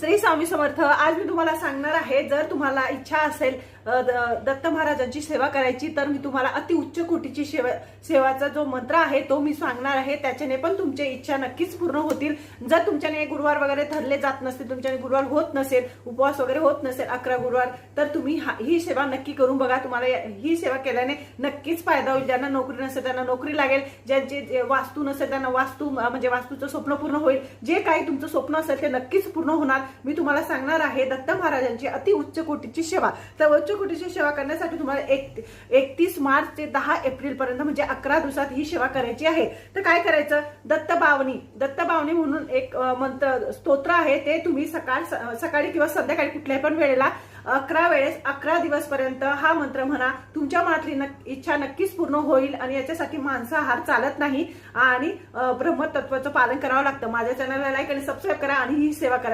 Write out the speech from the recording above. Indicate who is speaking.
Speaker 1: श्री स्वामी समर्थ आज मी तुम्हाला सांगणार आहे जर तुम्हाला इच्छा असेल द- दत्त महाराजांची सेवा करायची तर मी तुम्हाला अति उच्च कोटीची सेवा सेवाचा जो मंत्र आहे तो मी सांगणार आहे. त्याच्याने पण तुमच्या इच्छा नक्कीच पूर्ण होतील. जर तुमच्याने गुरुवार वगैरे धरले जात नसतील तुमच्याने गुरुवार होत नसेल उपवास वगैरे होत नसेल अकरा गुरुवार तर तुम्ही हा- ही सेवा नक्की करून बघा. तुम्हाला ही सेवा केल्याने नक्कीच फायदा होईल. ज्यांना नोकरी नसेल त्यांना नोकरी लागेल. ज्यांचे जे वास्तू नसेल त्यांना वास्तू म्हणजे वास्तूचं स्वप्न पूर्ण होईल. जे काही तुमचं स्वप्न असेल ते नक्कीच पूर्ण होणार. मी तुम्हाला सांगणार आहे दत्त महाराजांची अति उच्च कोटीची सेवा. तर उच्च कोटीची सेवा करण्यासाठी तुम्हाला एक एकतीस मार्च ते दहा एप्रिल पर्यंत म्हणजे अकरा दिवसात ही सेवा करायची आहे. तर काय करायचं? दत्त बावनी दत्त बावनी म्हणून एक मंत्र स्तोत्र आहे. ते तुम्ही सकाळ सकाळी किंवा संध्याकाळी कुठल्याही पण वेळेला अकरा वेळेस अकरा दिवस पर्यंत हा मंत्र म्हणा तुमच्या मनातली नक- इच्छा नक्कीच पूर्ण होईल आणि याच्यासाठी मांसाहार चालत नाही. आणि ब्रह्मतत्वाचं पालन करावं लागतं. माझ्या चॅनलला लाईक आणि सबस्क्राईब करा आणि ही सेवा करा.